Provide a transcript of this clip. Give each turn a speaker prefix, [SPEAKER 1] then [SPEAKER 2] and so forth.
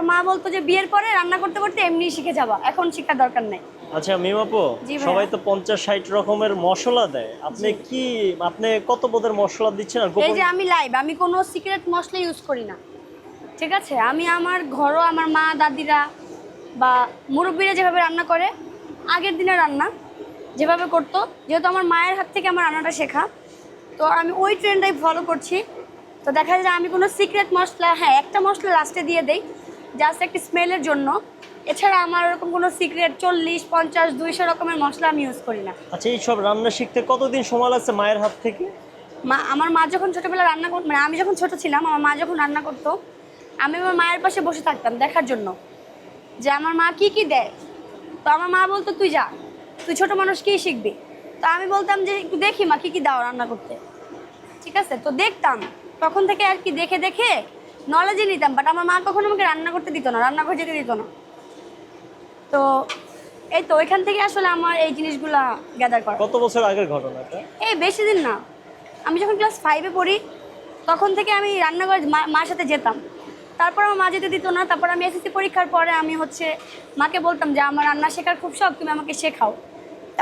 [SPEAKER 1] তারপর মা বলতো যে বিয়ের পরে রান্না করতে করতে এমনি শিখে যাবা। এখন শিখার দরকার নেই।
[SPEAKER 2] আচ্ছা মিমাপু সবাই তো পঞ্চাশ ষাট রকমের মশলা দেয়। আপনি কি আপনি কত পদের মশলা দিচ্ছেন
[SPEAKER 1] এই যে আমি লাইভ আমি কোনো সিক্রেট মশলা ইউজ করি না। ঠিক আছে? আমি আমার ঘরও আমার মা দাদিরা বা মুরব্বীরা যেভাবে রান্না করে আগের দিনের রান্না যেভাবে করতো যেহেতু আমার মায়ের হাত থেকে আমার রান্নাটা শেখা তো আমি ওই ট্রেন্ডটাই ফলো করছি। তো দেখা যায় আমি কোনো সিক্রেট মশলা হ্যাঁ একটা মশলা লাস্টে দিয়ে দেই জাস্ট একটা স্মেলের জন্য। এছাড়া আমার ওরকম কোনো সিক্রেট চল্লিশ পঞ্চাশ দুইশো রকমের মশলা আমি ইউজ করি না।
[SPEAKER 2] আচ্ছা এই সব রান্না শিখতে কতদিন সময় লাগছে মায়ের হাত থেকে?
[SPEAKER 1] মা আমার মা যখন ছোটোবেলা রান্না করতো মানে আমি যখন ছোট ছিলাম আমার মা যখন রান্না করতো আমি আমার মায়ের পাশে বসে থাকতাম দেখার জন্য। যে আমার মা কি কি দেয়? তো আমার মা বলতো তুই যা তুই ছোট মানুষ কি শিখবি। তো আমি বলতাম যে একটু দেখি মা কী কী দাও রান্না করতে? ঠিক আছে? তো দেখতাম। তখন থেকে আর কি দেখে দেখে নলেজই নিতাম বাট আমার মা কখনো আমাকে রান্না করতে দিত না রান্নাঘর যেতে দিত না। তো এই তো ওইখান থেকে আসলে আমার এই জিনিসগুলা গ্যাদার করা।
[SPEAKER 2] কত বছর আগের ঘটনাটা?
[SPEAKER 1] এই বেশি দিন না। আমি যখন ক্লাস ফাইভে পড়ি তখন থেকে আমি রান্নাঘর মা- মার সাথে যেতাম। তারপর আমার মা যেতে দিত না তারপর আমি এসএসসি পরীক্ষার পরে আমি হচ্ছে মাকে বলতাম যে আমার রান্না শেখার খুব শখ তুমি আমাকে শেখাও।